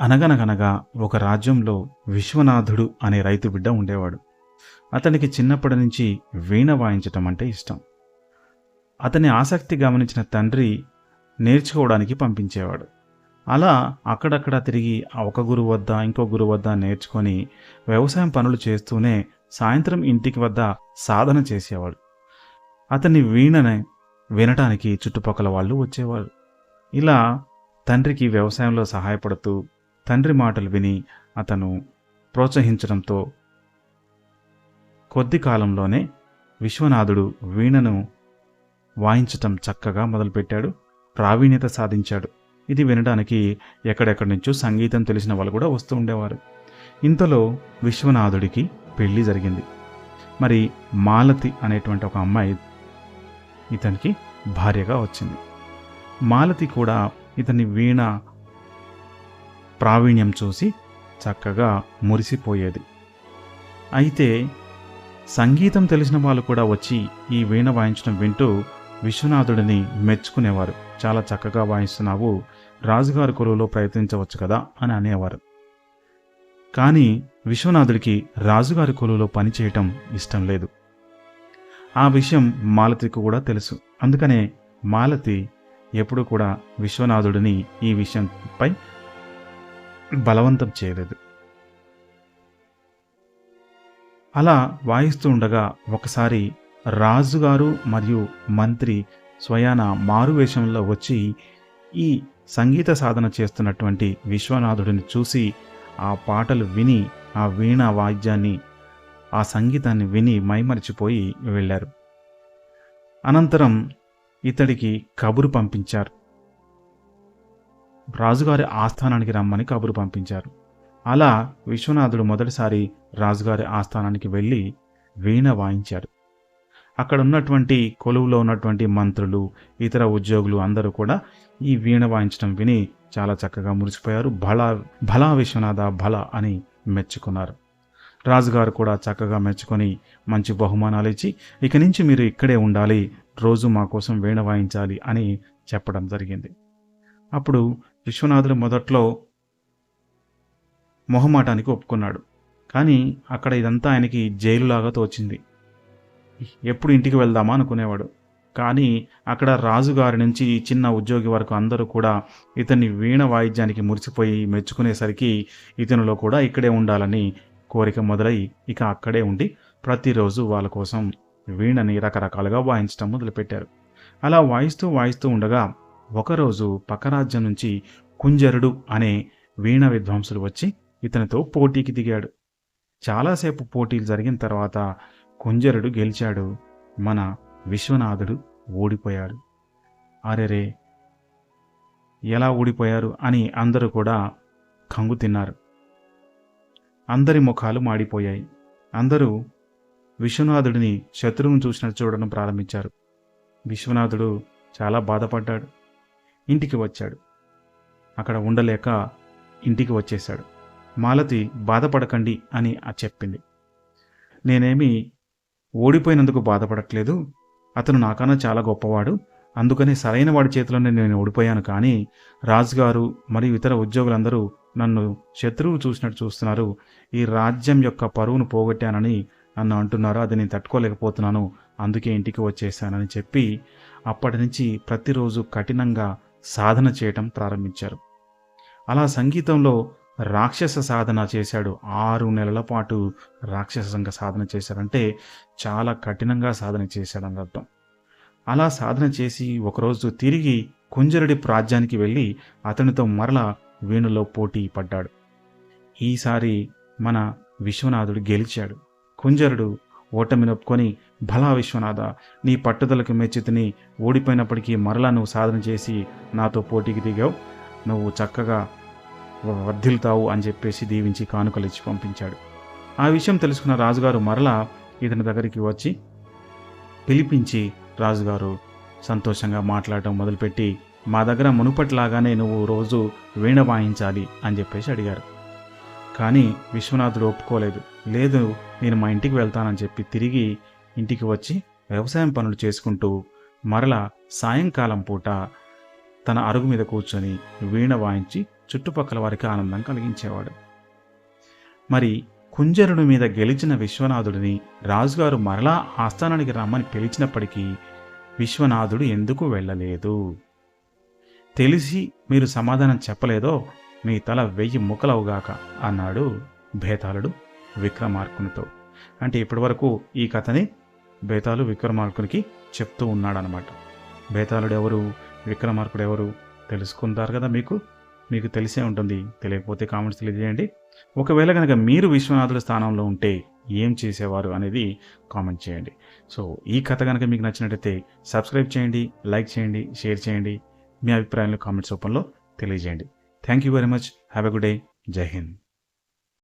అనగనగనగా ఒక రాజ్యంలో విశ్వనాథుడు అనే రైతు బిడ్డ ఉండేవాడు. అతనికి చిన్నప్పటి నుంచి వీణ వాయించటం అంటే ఇష్టం. అతని ఆసక్తి గమనించిన తండ్రి నేర్చుకోవడానికి పంపించేవాడు. అలా అక్కడక్కడ తిరిగి ఒక గురువు వద్ద ఇంకో గురువు వద్ద నేర్చుకొని వ్యవసాయం పనులు చేస్తూనే సాయంత్రం ఇంటికి వద్ద సాధన చేసేవాడు. అతని వీణని వినటానికి చుట్టుపక్కల వాళ్ళు వచ్చేవారు. ఇలా తండ్రికి వ్యవసాయంలో సహాయపడుతూ తండ్రి మాటలు విని అతను ప్రోత్సహించడంతో కొద్ది కాలంలోనే విశ్వనాథుడు వీణను వాయించటం చక్కగా మొదలుపెట్టాడు ప్రావీణ్యత సాధించాడు. ఇది వినడానికి ఎక్కడెక్కడి నుంచో సంగీతం తెలిసిన వాళ్ళు కూడా వస్తూ ఉండేవారు. ఇంతలో విశ్వనాథుడికి పెళ్ళి జరిగింది. మరి మాలతి అనేటువంటి ఒక అమ్మాయి ఇతనికి భార్యగా వచ్చింది. మాలతి కూడా ఇతని వీణ ప్రావీణ్యం చూసి చక్కగా మురిసిపోయేది. అయితే సంగీతం తెలిసిన వాళ్ళు కూడా వచ్చి ఈ వీణ వాయించడం వింటూ విశ్వనాథుడిని మెచ్చుకునేవారు. చాలా చక్కగా వాయిస్తున్నావు. రాజుగారి కొలువులో ప్రయత్నించవచ్చు కదా అని అనేవారు. కానీ విశ్వనాథుడికి రాజుగారి కొలువులో పనిచేయటం ఇష్టం లేదు. ఆ విషయం మాలతికి కూడా తెలుసు. అందుకనే మాలతి ఎప్పుడు కూడా విశ్వనాథుడిని ఈ విషయంపై బలవంతం చేయలేదు. అలా వాయిస్తూ ఉండగా ఒకసారి రాజుగారు మరియు మంత్రి స్వయాన మారువేషంలో వచ్చి ఈ సంగీత సాధన చేస్తున్నటువంటి విశ్వనాథుడిని చూసి ఆ పాటలు విని ఆ వీణ వాయిద్యాన్ని ఆ సంగీతాన్ని విని మైమరిచిపోయి వెళ్ళారు. అనంతరం ఇతడికి కబురు పంపించారు. రాజుగారి ఆస్థానానికి రమ్మని కబురు పంపించారు. అలా విశ్వనాథుడు మొదటిసారి రాజుగారి ఆస్థానానికి వెళ్ళి వీణ వాయించాడు. అక్కడ ఉన్నటువంటి కొలువులో ఉన్నటువంటి మంత్రులు ఇతర ఉద్యోగులు అందరూ కూడా ఈ వీణ వాయించడం విని చాలా చక్కగా మురిసిపోయారు. భళ భలా విశ్వనాథ భళ అని మెచ్చుకున్నారు. రాజుగారు కూడా చక్కగా మెచ్చుకొని మంచి బహుమానాలు ఇచ్చి ఇక నుంచి మీరు ఇక్కడే ఉండాలి రోజు మా కోసం వీణ వాయించాలి అని చెప్పడం జరిగింది. అప్పుడు విశ్వనాథుడు మొదట్లో మొహమాటానికి ఒప్పుకున్నాడు. కానీ అక్కడ ఇదంతా ఆయనకి జైలులాగా తోచింది. ఎప్పుడు ఇంటికి వెళ్దామా అనుకునేవాడు. కానీ అక్కడ రాజుగారి నుంచి చిన్న ఉద్యోగి వరకు అందరూ కూడా ఇతన్ని వీణ వాయిద్యానికి మురిసిపోయి మెచ్చుకునేసరికి ఇతనిలో కూడా ఇక్కడే ఉండాలని కోరిక మొదలై ఇక అక్కడే ఉండి ప్రతిరోజు వాళ్ళ కోసం వీణని రకరకాలుగా వాయించడం మొదలుపెట్టారు. అలా వాయిస్తూ వాయిస్తూ ఉండగా ఒకరోజు పక్కరాజ్యం నుంచి కుంజరుడు అనే వీణ విద్వాంసులు వచ్చి ఇతనితో పోటీకి దిగాడు. చాలాసేపు పోటీలు జరిగిన తర్వాత కుంజరుడు గెలిచాడు. మన విశ్వనాథుడు ఓడిపోయాడు. అరెరే! ఎలా ఓడిపోయారు అని అందరూ కూడా కంగు తిన్నారు. అందరి ముఖాలు మాడిపోయాయి. అందరూ విశ్వనాథుడిని శత్రువును చూసినట్టు చూడడం ప్రారంభించారు. విశ్వనాథుడు చాలా బాధపడ్డాడు. ఇంటికి వచ్చాడు. అక్కడ ఉండలేక ఇంటికి వచ్చేశాడు. మాలతి బాధపడకండి అని చెప్పింది. నేనేమి ఓడిపోయినందుకు బాధపడట్లేదు. అతను నాకన్నా చాలా గొప్పవాడు. అందుకని సరైన వాడి చేతిలోనే నేను ఓడిపోయాను. కానీ రాజుగారు మరియు ఇతర ఉద్యోగులందరూ నన్ను శత్రువు చూసినట్టు చూస్తున్నారు. ఈ రాజ్యం యొక్క పరువును పోగొట్టానని నన్ను అంటున్నారు. అది నేను తట్టుకోలేకపోతున్నాను. అందుకే ఇంటికి వచ్చేసానని చెప్పి అప్పటి నుంచి ప్రతిరోజు కఠినంగా సాధన చేయటం ప్రారంభించారు. అలా సంగీతంలో రాక్షస సాధన చేశాడు. ఆరు నెలల పాటు రాక్షసంగా సాధన చేశాడంటే చాలా కఠినంగా సాధన చేశాడని అర్థం. అలా సాధన చేసి ఒకరోజు తిరిగి కుంజరుడి ప్రాజ్యానికి వెళ్ళి అతనితో మరల వీణులో పోటీ పడ్డాడు. ఈసారి మన విశ్వనాథుడు గెలిచాడు. కుంజరుడు ఓటమి నొప్పుకొని భలా విశ్వనాథ నీ పట్టుదలకు మెచ్చితిని ఓడిపోయినప్పటికీ మరలా నువ్వు సాధన చేసి నాతో పోటీకి దిగావు. నువ్వు చక్కగా వర్ధిల్తావు అని చెప్పేసి దీవించి కానుకలు ఇచ్చి పంపించాడు. ఆ విషయం తెలుసుకున్న రాజుగారు మరలా ఇతని దగ్గరికి వచ్చి పిలిపించి రాజుగారు సంతోషంగా మాట్లాడటం మొదలుపెట్టి మా దగ్గర మునుపటిలాగానే నువ్వు రోజు వీణ వాయించాలి అని చెప్పేసి అడిగారు. కానీ విశ్వనాథుడు ఒప్పుకోలేదు. లేదు నేను మా ఇంటికి వెళ్తానని చెప్పి తిరిగి ఇంటికి వచ్చి వ్యవసాయం పనులు చేసుకుంటూ మరలా సాయంకాలం పూట తన అరుగు మీద కూర్చొని వీణ వాయించి చుట్టుపక్కల వారికి ఆనందం కలిగించేవాడు. మరి కుంజరుడి మీద గెలిచిన విశ్వనాథుడిని రాజుగారు మరలా ఆస్థానానికి రమ్మని పిలిచినప్పటికీ విశ్వనాథుడు ఎందుకు వెళ్ళలేదు? తెలిసి మీరు సమాధానం చెప్పలేదో మీ తల వెయ్యి ముక్కలవుగాక అన్నాడు భేతాళుడు విక్రమార్కునితో. అంటే ఇప్పటివరకు ఈ కథని బేతాలు విక్రమార్కునికి చెప్తూ ఉన్నాడనమాట బేతాళుడు ఎవరు? విక్రమార్కుడు ఎవరు? తెలుసుకుంటారు కదా మీకు? మీకు తెలిసే ఉంటుంది. తెలియకపోతే కామెంట్స్ తెలియజేయండి. ఒకవేళ కనుక మీరు విశ్వనాథుడి స్థానంలో ఉంటే ఏం చేసేవారు అనేది కామెంట్ చేయండి. సో ఈ కథ కనుక మీకు నచ్చినట్టయితే సబ్స్క్రైబ్ చేయండి లైక్ చేయండి షేర్ చేయండి. మీ అభిప్రాయాలు కామెంట్స్ రూపంలో తెలియజేయండి. Thank you very much. Have a good day. జై హింద్.